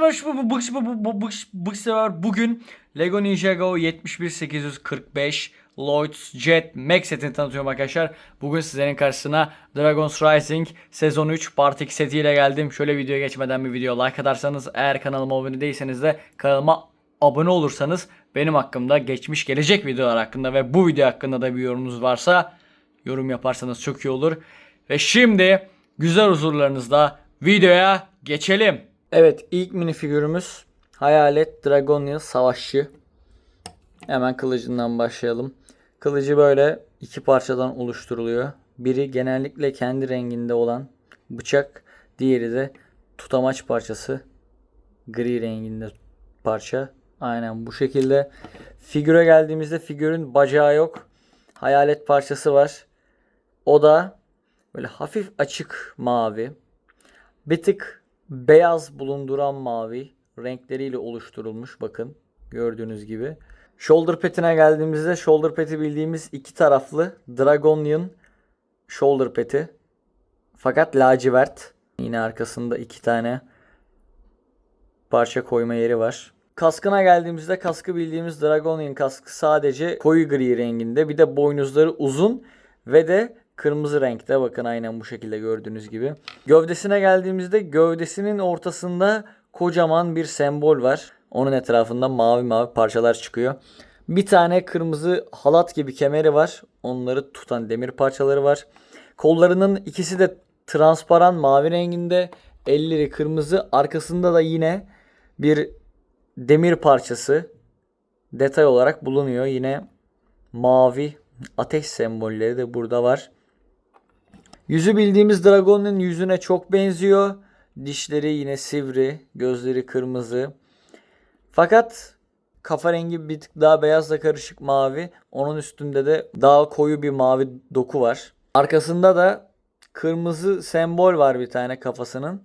Hoş bu bu bu bu bu bu sefer bugün Lego Ninjago 71845 Lloyd's Jet Max setini tanıtıyorum arkadaşlar. Bugün sizlerin karşısına Dragon's Rising sezon 3 part 2 setiyle geldim. Şöyle videoya geçmeden bir video like atarsanız eğer kanalıma abone değilseniz de kanalıma abone olursanız benim hakkımda geçmiş gelecek videolar hakkında ve bu video hakkında da bir yorumunuz varsa yorum yaparsanız çok iyi olur. Ve şimdi güzel huzurlarınızda videoya geçelim. Evet ilk minifigürümüz Hayalet Dragonian Savaşçı. Hemen kılıcından başlayalım. Kılıcı böyle iki parçadan oluşturuluyor. Biri genellikle kendi renginde olan bıçak. Diğeri de tutamaç parçası. Gri renginde parça. Aynen bu şekilde. Figüre geldiğimizde figürün bacağı yok. Hayalet parçası var. O da böyle hafif açık mavi. Bir tık beyaz bulunduran mavi renkleriyle oluşturulmuş bakın gördüğünüz gibi. Shoulder pad'ine geldiğimizde shoulder pad'i bildiğimiz iki taraflı Dragonian shoulder pad'i. Fakat lacivert. Yine arkasında iki tane parça koyma yeri var. Kaskına geldiğimizde kaskı bildiğimiz Dragonian kaskı sadece koyu gri renginde. Bir de boynuzları uzun ve de kırmızı renkte. Bakın aynen bu şekilde gördüğünüz gibi. Gövdesine geldiğimizde gövdesinin ortasında kocaman bir sembol var. Onun etrafında mavi mavi parçalar çıkıyor. Bir tane kırmızı halat gibi kemeri var. Onları tutan demir parçaları var. Kollarının ikisi de transparan mavi renginde. Elleri kırmızı. Arkasında da yine bir demir parçası detay olarak bulunuyor. Yine mavi ateş sembolleri de burada var. Yüzü bildiğimiz dragonun yüzüne çok benziyor. Dişleri yine sivri, gözleri kırmızı. Fakat kafa rengi bir tık daha beyazla karışık mavi. Onun üstünde de daha koyu bir mavi doku var. Arkasında da kırmızı sembol var bir tane kafasının.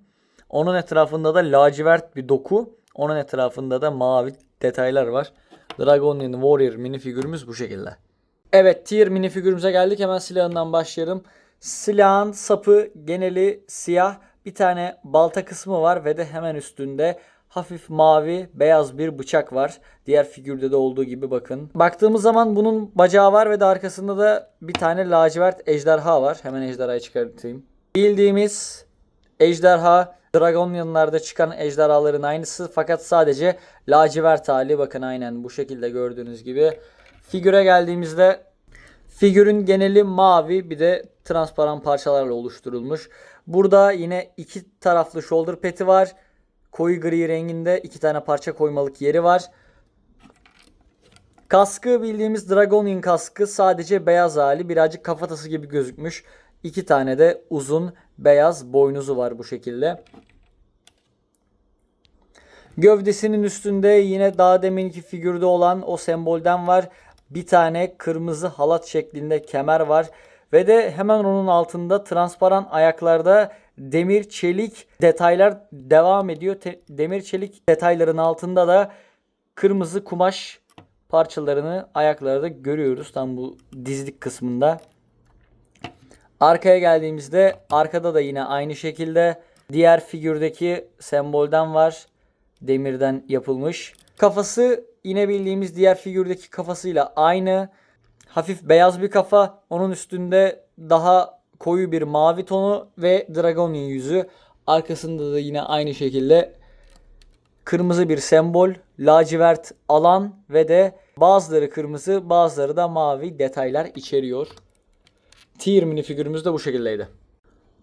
Onun etrafında da lacivert bir doku. Onun etrafında da mavi detaylar var. Dragonian Warrior minifigürümüz bu şekilde. Evet tier minifigürümüze geldik. Hemen silahından başlayalım. Silahın sapı geneli siyah. Bir tane balta kısmı var ve de hemen üstünde hafif mavi beyaz bir bıçak var. Diğer figürde de olduğu gibi bakın. Baktığımız zaman bunun bacağı var ve de arkasında da bir tane lacivert ejderha var. Hemen ejderhayı çıkartayım. Bildiğimiz ejderha Dragonian'larda çıkan ejderhaların aynısı fakat sadece lacivert hali bakın aynen bu şekilde gördüğünüz gibi. Figüre geldiğimizde figürün geneli mavi bir de transparan parçalarla oluşturulmuş. Burada yine iki taraflı shoulder pad'i var. Koyu gri renginde iki tane parça koymalık yeri var. Kaskı bildiğimiz Dragonian kaskı sadece beyaz hali birazcık kafatası gibi gözükmüş. İki tane de uzun beyaz boynuzu var bu şekilde. Gövdesinin üstünde yine daha deminki figürde olan o sembolden var. Bir tane kırmızı halat şeklinde kemer var. Ve de hemen onun altında transparan ayaklarda demir çelik detaylar devam ediyor. Te- demir çelik detayların altında da kırmızı kumaş parçalarını ayaklarda görüyoruz. Tam bu dizlik kısmında. Arkaya geldiğimizde arkada da yine aynı şekilde diğer figürdeki sembolden var. Demirden yapılmış. Kafası yine bildiğimiz diğer figürdeki kafasıyla aynı. Hafif beyaz bir kafa. Onun üstünde daha koyu bir mavi tonu ve Dragonian yüzü. Arkasında da yine aynı şekilde kırmızı bir sembol, lacivert alan ve de bazıları kırmızı bazıları da mavi detaylar içeriyor. Tier minifigürümüz de bu şekildeydi.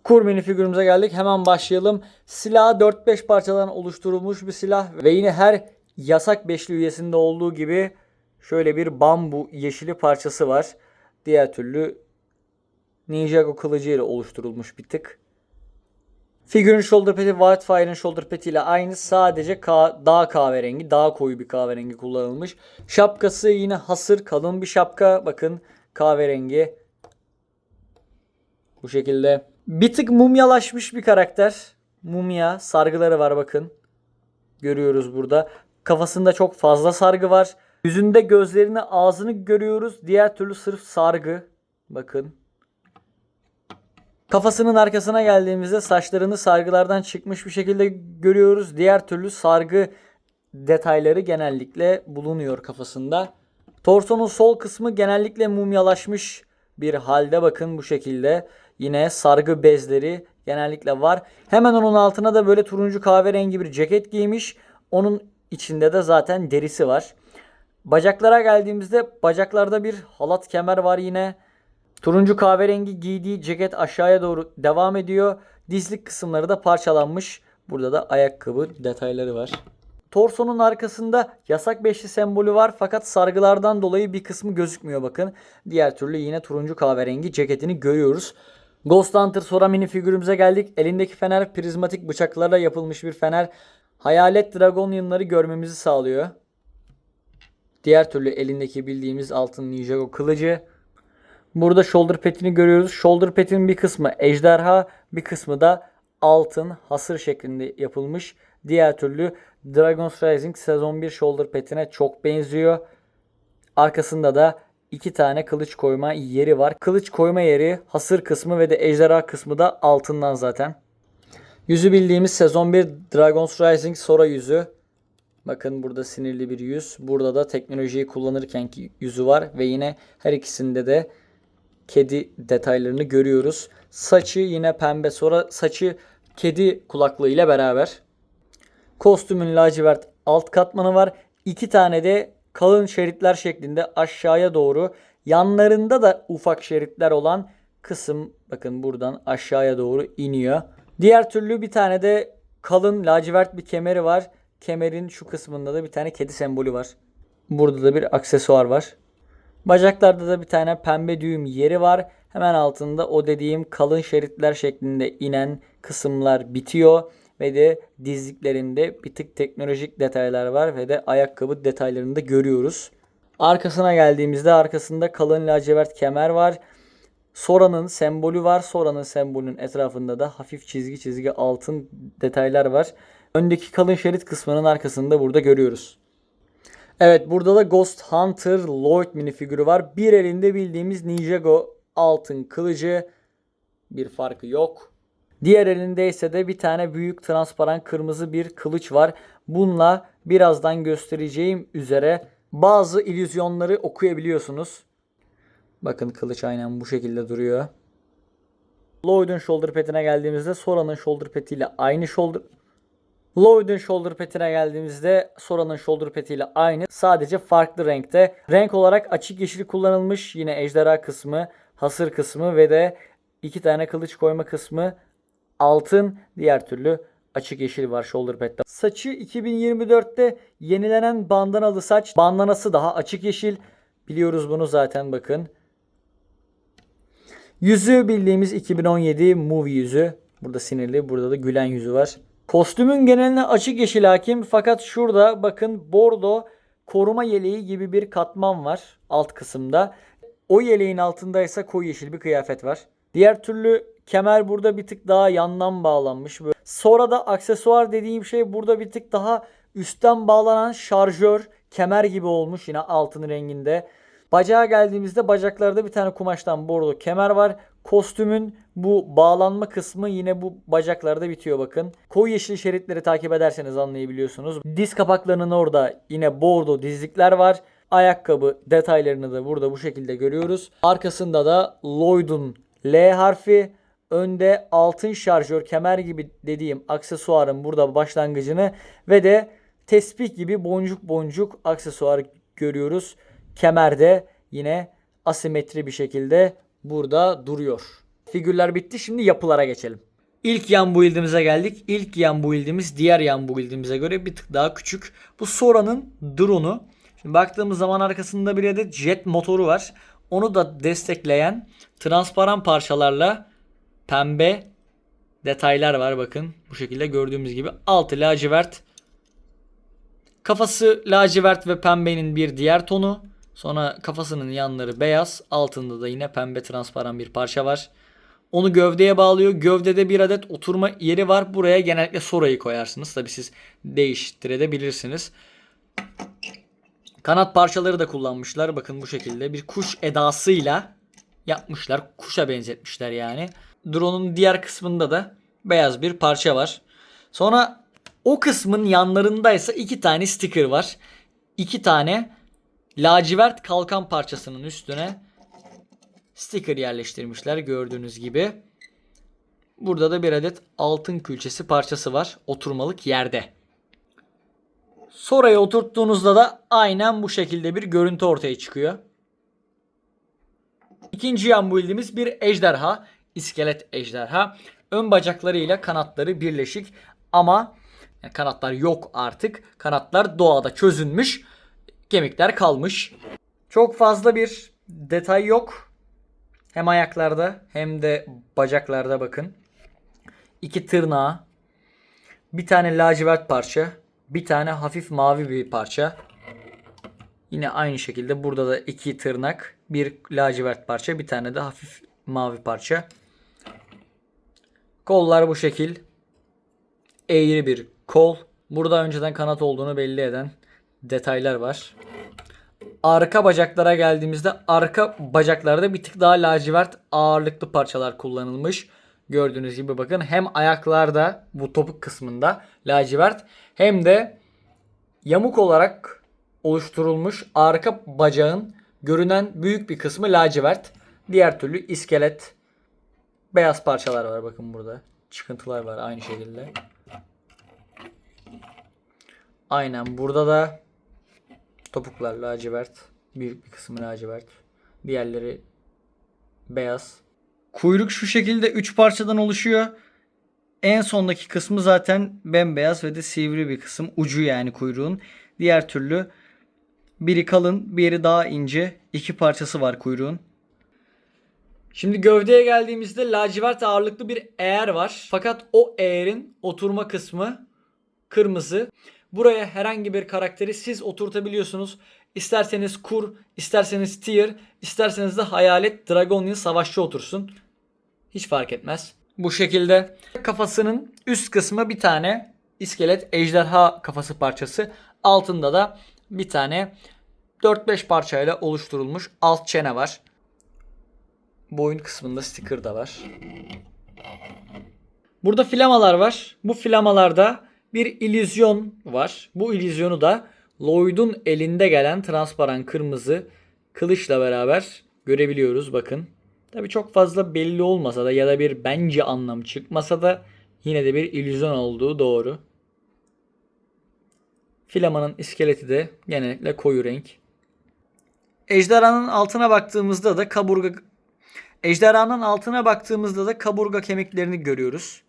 Kur minifigürümüze geldik. Hemen başlayalım. Silah 4-5 parçadan oluşturulmuş bir silah ve yine her yasak beşli üyesinde olduğu gibi şöyle bir bambu yeşili parçası var. Diğer türlü Ninjago kılıcı ile oluşturulmuş bir tık. Figürün shoulder pad'i Wildfire'ın shoulder pad'i ile aynı. Sadece ka- daha kahverengi, daha koyu bir kahverengi kullanılmış. Şapkası yine hasır, kalın bir şapka. Bakın kahverengi. Bu şekilde. Bir tık mumyalaşmış bir karakter. Mumya, sargıları var bakın. Görüyoruz burada. Kafasında çok fazla sargı var. Yüzünde gözlerini, ağzını görüyoruz. Diğer türlü sırf sargı. Bakın. Kafasının arkasına geldiğimizde saçlarını sargılardan çıkmış bir şekilde görüyoruz. Diğer türlü sargı detayları genellikle bulunuyor kafasında. Torsonun sol kısmı genellikle mumyalaşmış bir halde bakın bu şekilde. Yine sargı bezleri genellikle var. Hemen onun altına da böyle turuncu kahverengi bir ceket giymiş. Onun içinde de zaten derisi var. Bacaklara geldiğimizde bacaklarda bir halat kemer var yine. Turuncu kahverengi giydiği ceket aşağıya doğru devam ediyor. Dizlik kısımları da parçalanmış. Burada da ayakkabı detayları var. Torsonun arkasında yasak beşli sembolü var fakat sargılardan dolayı bir kısmı gözükmüyor bakın. Diğer türlü yine turuncu kahverengi ceketini görüyoruz. Ghost Hunter Sora mini figürümüze geldik. Elindeki fener prizmatik bıçaklarla yapılmış bir fener. Hayalet Dragonian'ları görmemizi sağlıyor. Diğer türlü elindeki bildiğimiz altın Ninjago kılıcı. Burada shoulder petini görüyoruz. Shoulder petinin bir kısmı ejderha, bir kısmı da altın hasır şeklinde yapılmış. Diğer türlü Dragon's Rising sezon 1 shoulder petine çok benziyor. Arkasında da iki tane kılıç koyma yeri var. Kılıç koyma yeri hasır kısmı ve de ejderha kısmı da altından zaten. Yüzü bildiğimiz sezon 1 Dragon's Rising Sora yüzü. Bakın burada sinirli bir yüz. Burada da teknolojiyi kullanırkenki yüzü var ve yine her ikisinde de kedi detaylarını görüyoruz. Saçı yine pembe sonra saçı kedi kulaklığı ile beraber. Kostümün lacivert alt katmanı var. İki tane de kalın şeritler şeklinde aşağıya doğru yanlarında da ufak şeritler olan kısım bakın buradan aşağıya doğru iniyor. Diğer türlü bir tane de kalın lacivert bir kemeri var. Kemerin şu kısmında da bir tane kedi sembolü var. Burada da bir aksesuar var. Bacaklarda da bir tane pembe düğüm yeri var. Hemen altında o dediğim kalın şeritler şeklinde inen kısımlar bitiyor. Ve de dizliklerinde bir tık teknolojik detaylar var ve de ayakkabı detaylarını da görüyoruz. Arkasına geldiğimizde arkasında kalın lacivert kemer var. Sora'nın sembolü var. Sora'nın sembolünün etrafında da hafif çizgi çizgi altın detaylar var. Öndeki kalın şerit kısmının arkasında burada görüyoruz. Evet burada da Ghost Hunter Lloyd minifigürü var. Bir elinde bildiğimiz Ninjago altın kılıcı. Bir farkı yok. Diğer elinde ise de bir tane büyük transparan kırmızı bir kılıç var. Bununla birazdan göstereceğim üzere bazı illüzyonları okuyabiliyorsunuz. Bakın kılıç aynen bu şekilde duruyor. Lloyd'un shoulder petine geldiğimizde Sora'nın shoulder petiyle aynı shoulder Lloyd'un shoulder petine geldiğimizde Sora'nın shoulder petiyle aynı. Sadece farklı renkte. Renk olarak açık yeşil kullanılmış. Yine ejderha kısmı, hasır kısmı ve de iki tane kılıç koyma kısmı altın. Diğer türlü açık yeşil var shoulder pad'de. Saçı 2024'te yenilenen bandanalı saç. Bandanası daha açık yeşil. Biliyoruz bunu zaten bakın. Yüzü bildiğimiz 2017 movie yüzü. Burada sinirli, burada da gülen yüzü var. Kostümün geneline açık yeşil hakim fakat şurada bakın bordo koruma yeleği gibi bir katman var alt kısımda. O yeleğin altında ise koyu yeşil bir kıyafet var. Diğer türlü kemer burada bir tık daha yandan bağlanmış. Böyle. Sonra da aksesuar dediğim şey burada bir tık daha üstten bağlanan şarjör kemer gibi olmuş yine altın renginde. Bacağa geldiğimizde bacaklarda bir tane kumaştan bordo kemer var. Kostümün bu bağlanma kısmı yine bu bacaklarda bitiyor bakın. Koyu yeşil şeritleri takip ederseniz anlayabiliyorsunuz. Diz kapaklarının orada yine bordo dizlikler var. Ayakkabı detaylarını da burada bu şekilde görüyoruz. Arkasında da Lloyd'un L harfi. Önde altın şarjör kemer gibi dediğim aksesuarın burada başlangıcını ve de tespih gibi boncuk boncuk aksesuar görüyoruz. Kemerde yine asimetri bir şekilde burada duruyor. Figürler bitti. Şimdi yapılara geçelim. İlk yan build'imize geldik. İlk yan build'imiz diğer yan build'imize göre bir tık daha küçük. Bu Sora'nın drone'u. Şimdi baktığımız zaman arkasında bir adet jet motoru var. Onu da destekleyen transparan parçalarla pembe detaylar var bakın. Bu şekilde gördüğümüz gibi. Altı lacivert. Kafası lacivert ve pembenin bir diğer tonu. Sonra kafasının yanları beyaz. Altında da yine pembe transparan bir parça var. Onu gövdeye bağlıyor. Gövdede bir adet oturma yeri var. Buraya genellikle Sora'yı koyarsınız. Tabi siz değiştirebilirsiniz. Kanat parçaları da kullanmışlar. Bakın bu şekilde bir kuş edasıyla yapmışlar. Kuşa benzetmişler yani. Drone'un diğer kısmında da beyaz bir parça var. Sonra o kısmın yanlarında ise iki tane sticker var. İki tane lacivert kalkan parçasının üstüne sticker yerleştirmişler gördüğünüz gibi. Burada da bir adet altın külçesi parçası var oturmalık yerde. Soraya oturttuğunuzda da aynen bu şekilde bir görüntü ortaya çıkıyor. İkinci yan build'imiz bir ejderha. iskelet ejderha. Ön bacaklarıyla kanatları birleşik ama yani kanatlar yok artık. Kanatlar doğada çözünmüş. Kemikler kalmış. Çok fazla bir detay yok. Hem ayaklarda hem de bacaklarda bakın. İki tırnağı. Bir tane lacivert parça. Bir tane hafif mavi bir parça. Yine aynı şekilde burada da iki tırnak, bir lacivert parça, bir tane de hafif mavi parça. Kollar bu şekil. Eğri bir kol. Burada önceden kanat olduğunu belli eden detaylar var. Arka bacaklara geldiğimizde arka bacaklarda bir tık daha lacivert ağırlıklı parçalar kullanılmış. Gördüğünüz gibi bakın hem ayaklarda bu topuk kısmında lacivert hem de yamuk olarak oluşturulmuş arka bacağın görünen büyük bir kısmı lacivert. Diğer türlü iskelet beyaz parçalar var bakın burada. Çıkıntılar var aynı şekilde. Aynen burada da topuklar lacivert. Büyük bir kısmı lacivert. Diğerleri beyaz. Kuyruk şu şekilde 3 parçadan oluşuyor. En sondaki kısmı zaten bembeyaz ve de sivri bir kısım. Ucu yani kuyruğun. Diğer türlü biri kalın, biri daha ince. iki parçası var kuyruğun. Şimdi gövdeye geldiğimizde lacivert ağırlıklı bir eğer var. Fakat o eğerin oturma kısmı kırmızı. Buraya herhangi bir karakteri siz oturtabiliyorsunuz. İsterseniz kur, isterseniz tier, isterseniz de hayalet Dragonian savaşçı otursun. Hiç fark etmez. Bu şekilde kafasının üst kısmı bir tane iskelet ejderha kafası parçası. Altında da bir tane 4-5 parçayla oluşturulmuş alt çene var. Boyun kısmında sticker da var. Burada flamalar var. Bu flamalarda bir illüzyon var. Bu illüzyonu da Lloyd'un elinde gelen transparan kırmızı kılıçla beraber görebiliyoruz bakın. Tabi çok fazla belli olmasa da ya da bir bence anlam çıkmasa da yine de bir illüzyon olduğu doğru. Filamanın iskeleti de genellikle koyu renk. Ejderhanın altına baktığımızda da kaburga Ejderhanın altına baktığımızda da kaburga kemiklerini görüyoruz.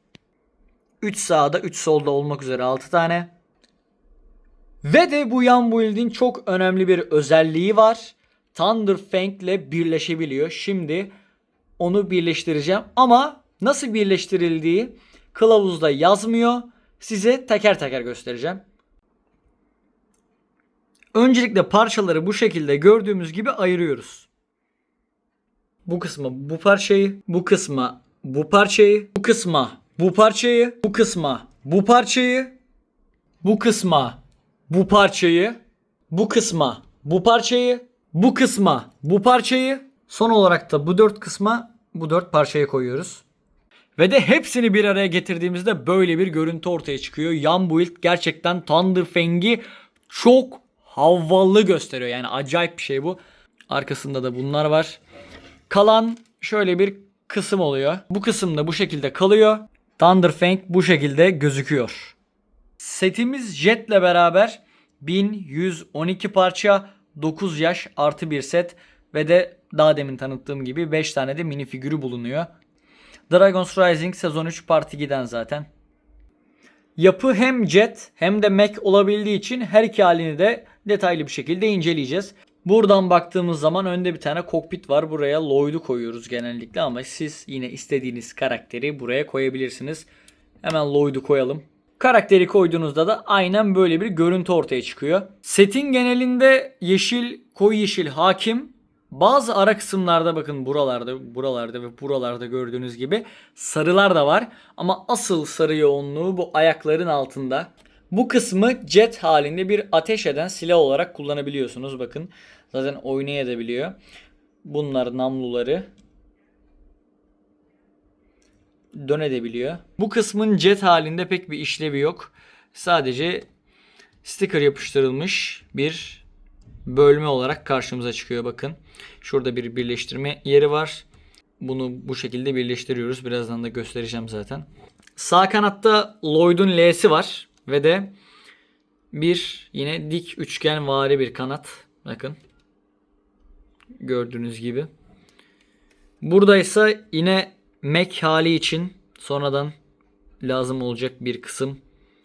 3 sağda 3 solda olmak üzere 6 tane. Ve de bu yan build'in çok önemli bir özelliği var. Thunderfang ile birleşebiliyor. Şimdi onu birleştireceğim ama nasıl birleştirildiği kılavuzda yazmıyor. Size teker teker göstereceğim. Öncelikle parçaları bu şekilde gördüğümüz gibi ayırıyoruz. Bu kısmı bu parçayı, bu kısma bu parçayı, bu kısma bu parçayı, bu kısma bu parçayı, bu kısma bu parçayı, bu kısma bu parçayı, bu kısma bu parçayı, son olarak da bu dört kısma bu dört parçayı koyuyoruz. Ve de hepsini bir araya getirdiğimizde böyle bir görüntü ortaya çıkıyor. Yan build gerçekten Thunderfang'i çok havalı gösteriyor. Yani acayip bir şey bu. Arkasında da bunlar var. Kalan şöyle bir kısım oluyor. Bu kısımda bu şekilde kalıyor. Thunderfang bu şekilde gözüküyor. Setimiz Jet'le beraber 1112 parça 9 yaş artı bir set ve de daha demin tanıttığım gibi 5 tane de mini figürü bulunuyor. Dragon's Rising sezon 3 Part 2'den zaten. Yapı hem jet hem de Mac olabildiği için her iki halini de detaylı bir şekilde inceleyeceğiz. Buradan baktığımız zaman önde bir tane kokpit var. Buraya Lloyd'u koyuyoruz genellikle ama siz yine istediğiniz karakteri buraya koyabilirsiniz. Hemen Lloyd'u koyalım. Karakteri koyduğunuzda da aynen böyle bir görüntü ortaya çıkıyor. Setin genelinde yeşil, koyu yeşil hakim. Bazı ara kısımlarda bakın buralarda, buralarda ve buralarda gördüğünüz gibi sarılar da var. Ama asıl sarı yoğunluğu bu ayakların altında. Bu kısmı jet halinde bir ateş eden silah olarak kullanabiliyorsunuz. Bakın zaten oynayabiliyor. Bunlar namluları. dönebiliyor. Bu kısmın jet halinde pek bir işlevi yok. Sadece sticker yapıştırılmış bir bölme olarak karşımıza çıkıyor bakın. Şurada bir birleştirme yeri var. Bunu bu şekilde birleştiriyoruz. Birazdan da göstereceğim zaten. Sağ kanatta Lloyd'un L'si var ve de bir yine dik üçgen vari bir kanat. Bakın. Gördüğünüz gibi. Burada ise yine Mac hali için sonradan lazım olacak bir kısım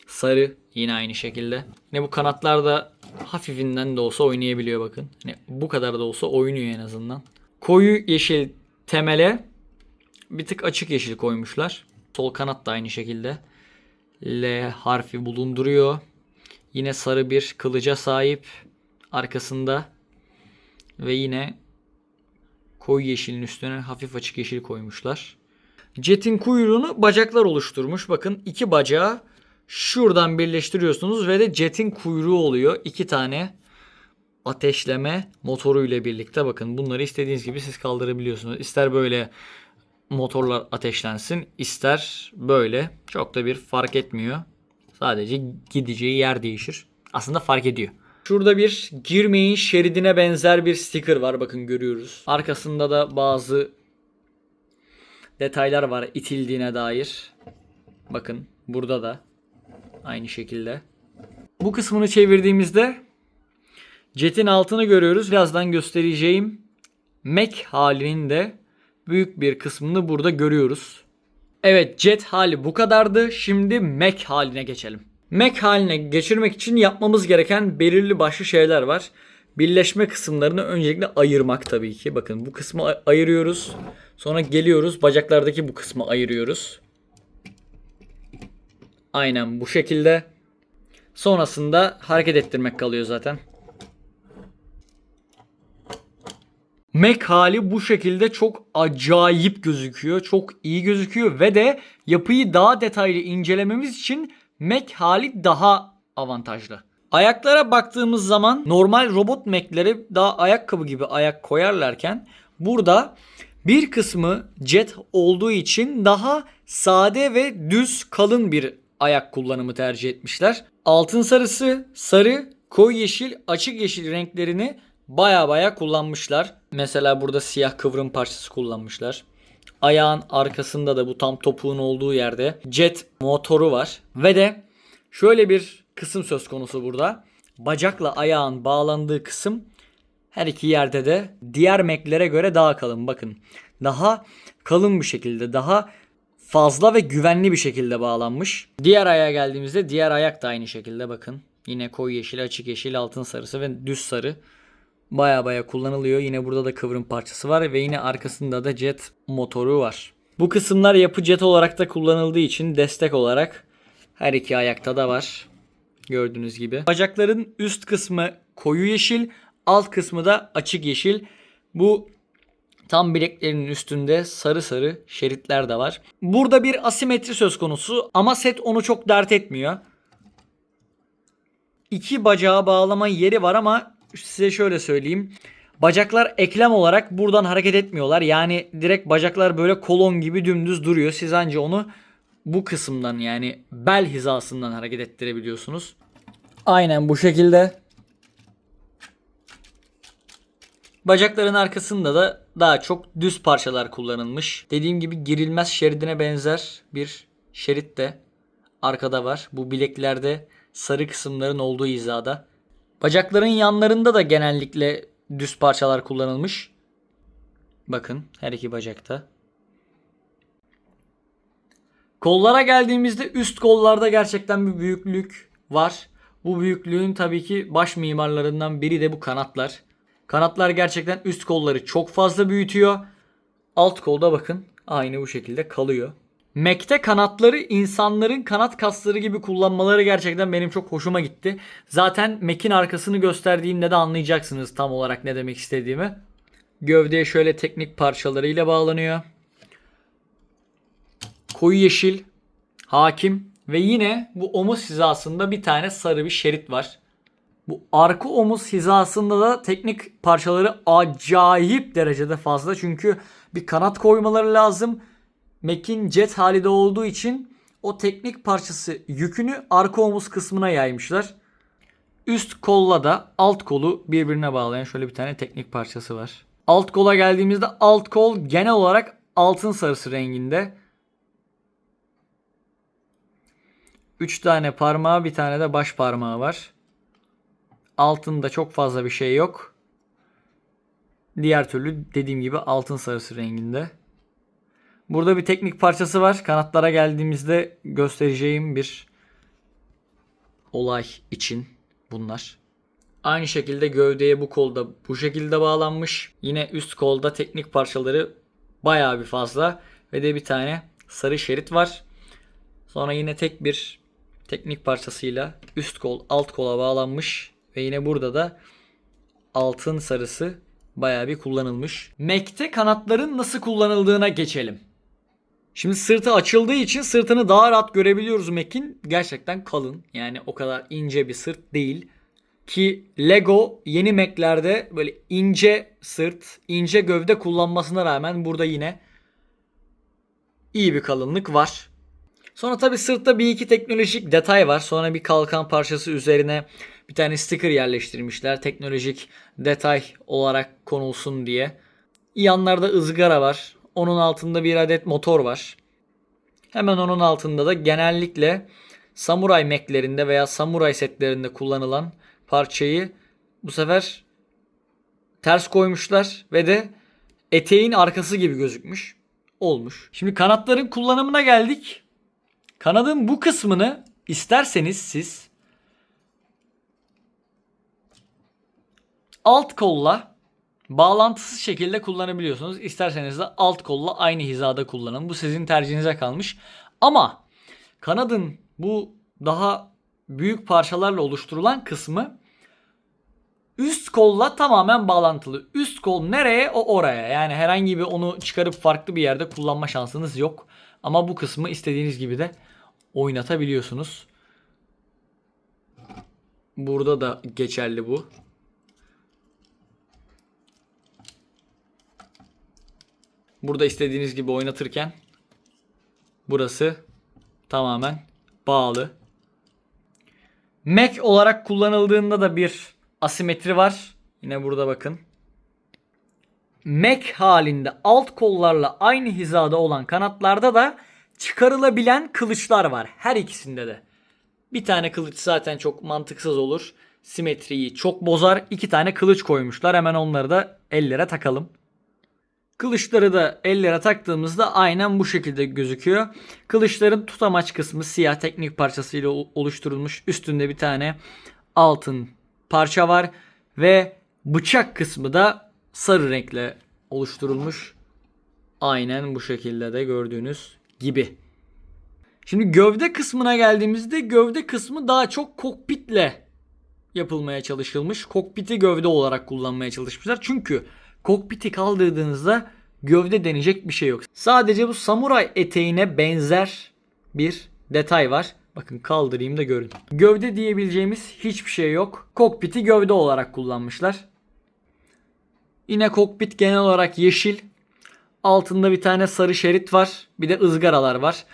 sarı yine aynı şekilde. Yine bu kanatlar da hafifinden de olsa oynayabiliyor bakın. Hani bu kadar da olsa oynuyor en azından. Koyu yeşil temele bir tık açık yeşil koymuşlar. Sol kanat da aynı şekilde. L harfi bulunduruyor. Yine sarı bir kılıca sahip arkasında ve yine koyu yeşilin üstüne hafif açık yeşil koymuşlar. Jet'in kuyruğunu bacaklar oluşturmuş. Bakın iki bacağı şuradan birleştiriyorsunuz ve de Jet'in kuyruğu oluyor. İki tane ateşleme motoru ile birlikte bakın bunları istediğiniz gibi siz kaldırabiliyorsunuz. İster böyle motorlar ateşlensin ister böyle çok da bir fark etmiyor. Sadece gideceği yer değişir. Aslında fark ediyor. Şurada bir girmeyin şeridine benzer bir sticker var bakın görüyoruz. Arkasında da bazı detaylar var itildiğine dair. Bakın burada da aynı şekilde. Bu kısmını çevirdiğimizde jetin altını görüyoruz. Birazdan göstereceğim Mac halinin de büyük bir kısmını burada görüyoruz. Evet jet hali bu kadardı. Şimdi Mac haline geçelim. Mac haline geçirmek için yapmamız gereken belirli başlı şeyler var. Birleşme kısımlarını öncelikle ayırmak tabii ki. Bakın bu kısmı ay- ayırıyoruz. Sonra geliyoruz bacaklardaki bu kısmı ayırıyoruz. Aynen bu şekilde. Sonrasında hareket ettirmek kalıyor zaten. Mac hali bu şekilde çok acayip gözüküyor. Çok iyi gözüküyor ve de yapıyı daha detaylı incelememiz için Mac hali daha avantajlı. Ayaklara baktığımız zaman normal robot Mac'lere daha ayakkabı gibi ayak koyarlarken burada bir kısmı jet olduğu için daha sade ve düz kalın bir ayak kullanımı tercih etmişler. Altın sarısı, sarı, koyu yeşil, açık yeşil renklerini baya baya kullanmışlar. Mesela burada siyah kıvrım parçası kullanmışlar. Ayağın arkasında da bu tam topuğun olduğu yerde jet motoru var. Ve de şöyle bir kısım söz konusu burada. Bacakla ayağın bağlandığı kısım her iki yerde de diğer Mac'lere göre daha kalın. Bakın daha kalın bir şekilde daha fazla ve güvenli bir şekilde bağlanmış. Diğer ayağa geldiğimizde diğer ayak da aynı şekilde bakın. Yine koyu yeşil, açık yeşil, altın sarısı ve düz sarı baya baya kullanılıyor. Yine burada da kıvrım parçası var ve yine arkasında da jet motoru var. Bu kısımlar yapı jet olarak da kullanıldığı için destek olarak her iki ayakta da var. Gördüğünüz gibi. Bacakların üst kısmı koyu yeşil, alt kısmı da açık yeşil. Bu tam bileklerinin üstünde sarı sarı şeritler de var. Burada bir asimetri söz konusu ama set onu çok dert etmiyor. İki bacağı bağlama yeri var ama size şöyle söyleyeyim. Bacaklar eklem olarak buradan hareket etmiyorlar. Yani direkt bacaklar böyle kolon gibi dümdüz duruyor. Siz anca onu bu kısımdan yani bel hizasından hareket ettirebiliyorsunuz. Aynen bu şekilde. Bacakların arkasında da daha çok düz parçalar kullanılmış. Dediğim gibi girilmez şeridine benzer bir şerit de arkada var. Bu bileklerde sarı kısımların olduğu hizada. Bacakların yanlarında da genellikle düz parçalar kullanılmış. Bakın her iki bacakta. Kollara geldiğimizde üst kollarda gerçekten bir büyüklük var. Bu büyüklüğün tabii ki baş mimarlarından biri de bu kanatlar. Kanatlar gerçekten üst kolları çok fazla büyütüyor. Alt kolda bakın aynı bu şekilde kalıyor. Mac'te kanatları insanların kanat kasları gibi kullanmaları gerçekten benim çok hoşuma gitti. Zaten Mac'in arkasını gösterdiğimde de anlayacaksınız tam olarak ne demek istediğimi. Gövdeye şöyle teknik parçalarıyla bağlanıyor. Koyu yeşil, hakim ve yine bu omuz hizasında bir tane sarı bir şerit var. Bu arka omuz hizasında da teknik parçaları acayip derecede fazla. Çünkü bir kanat koymaları lazım. Mac'in jet halinde olduğu için o teknik parçası yükünü arka omuz kısmına yaymışlar. Üst kolla da alt kolu birbirine bağlayan şöyle bir tane teknik parçası var. Alt kola geldiğimizde alt kol genel olarak altın sarısı renginde. 3 tane parmağı bir tane de baş parmağı var. Altında çok fazla bir şey yok. Diğer türlü dediğim gibi altın sarısı renginde. Burada bir teknik parçası var. Kanatlara geldiğimizde göstereceğim bir olay için bunlar. Aynı şekilde gövdeye bu kolda bu şekilde bağlanmış. Yine üst kolda teknik parçaları bayağı bir fazla ve de bir tane sarı şerit var. Sonra yine tek bir teknik parçasıyla üst kol alt kola bağlanmış ve yine burada da altın sarısı bayağı bir kullanılmış. Mac'te kanatların nasıl kullanıldığına geçelim. Şimdi sırtı açıldığı için sırtını daha rahat görebiliyoruz Mac'in. Gerçekten kalın. Yani o kadar ince bir sırt değil. Ki Lego yeni Mac'lerde böyle ince sırt, ince gövde kullanmasına rağmen burada yine iyi bir kalınlık var. Sonra tabi sırtta bir iki teknolojik detay var. Sonra bir kalkan parçası üzerine bir tane sticker yerleştirmişler. Teknolojik detay olarak konulsun diye. Yanlarda ızgara var. Onun altında bir adet motor var. Hemen onun altında da genellikle samuray meklerinde veya samuray setlerinde kullanılan parçayı bu sefer ters koymuşlar ve de eteğin arkası gibi gözükmüş. Olmuş. Şimdi kanatların kullanımına geldik. Kanadın bu kısmını isterseniz siz alt kolla bağlantısız şekilde kullanabiliyorsunuz. İsterseniz de alt kolla aynı hizada kullanın. Bu sizin tercihinize kalmış. Ama kanadın bu daha büyük parçalarla oluşturulan kısmı üst kolla tamamen bağlantılı. Üst kol nereye o oraya. Yani herhangi bir onu çıkarıp farklı bir yerde kullanma şansınız yok. Ama bu kısmı istediğiniz gibi de oynatabiliyorsunuz. Burada da geçerli bu. Burada istediğiniz gibi oynatırken burası tamamen bağlı. Mac olarak kullanıldığında da bir asimetri var. Yine burada bakın. Mac halinde alt kollarla aynı hizada olan kanatlarda da çıkarılabilen kılıçlar var. Her ikisinde de. Bir tane kılıç zaten çok mantıksız olur. Simetriyi çok bozar. İki tane kılıç koymuşlar. Hemen onları da ellere takalım. Kılıçları da ellere taktığımızda aynen bu şekilde gözüküyor. Kılıçların tutamaç kısmı siyah teknik parçasıyla oluşturulmuş. Üstünde bir tane altın parça var ve bıçak kısmı da sarı renkle oluşturulmuş. Aynen bu şekilde de gördüğünüz gibi. Şimdi gövde kısmına geldiğimizde gövde kısmı daha çok kokpitle yapılmaya çalışılmış. Kokpiti gövde olarak kullanmaya çalışmışlar. Çünkü kokpiti kaldırdığınızda gövde denecek bir şey yok. Sadece bu samuray eteğine benzer bir detay var. Bakın kaldırayım da görün. Gövde diyebileceğimiz hiçbir şey yok. Kokpiti gövde olarak kullanmışlar. Yine kokpit genel olarak yeşil. Altında bir tane sarı şerit var. Bir de ızgaralar var.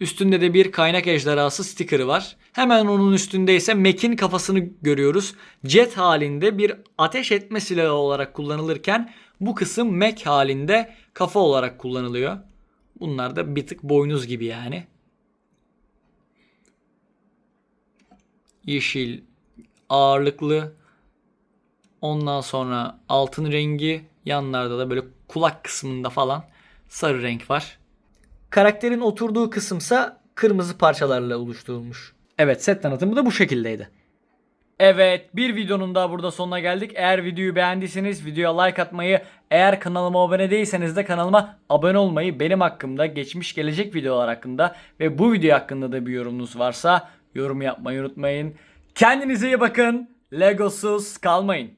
Üstünde de bir kaynak ejderhası stikeri var. Hemen onun üstünde ise Mac'in kafasını görüyoruz. Jet halinde bir ateş etme silahı olarak kullanılırken bu kısım Mac halinde kafa olarak kullanılıyor. Bunlar da bir tık boynuz gibi yani. Yeşil ağırlıklı. Ondan sonra altın rengi. Yanlarda da böyle kulak kısmında falan sarı renk var. Karakterin oturduğu kısımsa kırmızı parçalarla oluşturulmuş. Evet set tanıtımı da bu şekildeydi. Evet bir videonun daha burada sonuna geldik. Eğer videoyu beğendiyseniz videoya like atmayı, eğer kanalıma abone değilseniz de kanalıma abone olmayı, benim hakkımda, geçmiş gelecek videolar hakkında ve bu video hakkında da bir yorumunuz varsa yorum yapmayı unutmayın. Kendinize iyi bakın. Legosuz kalmayın.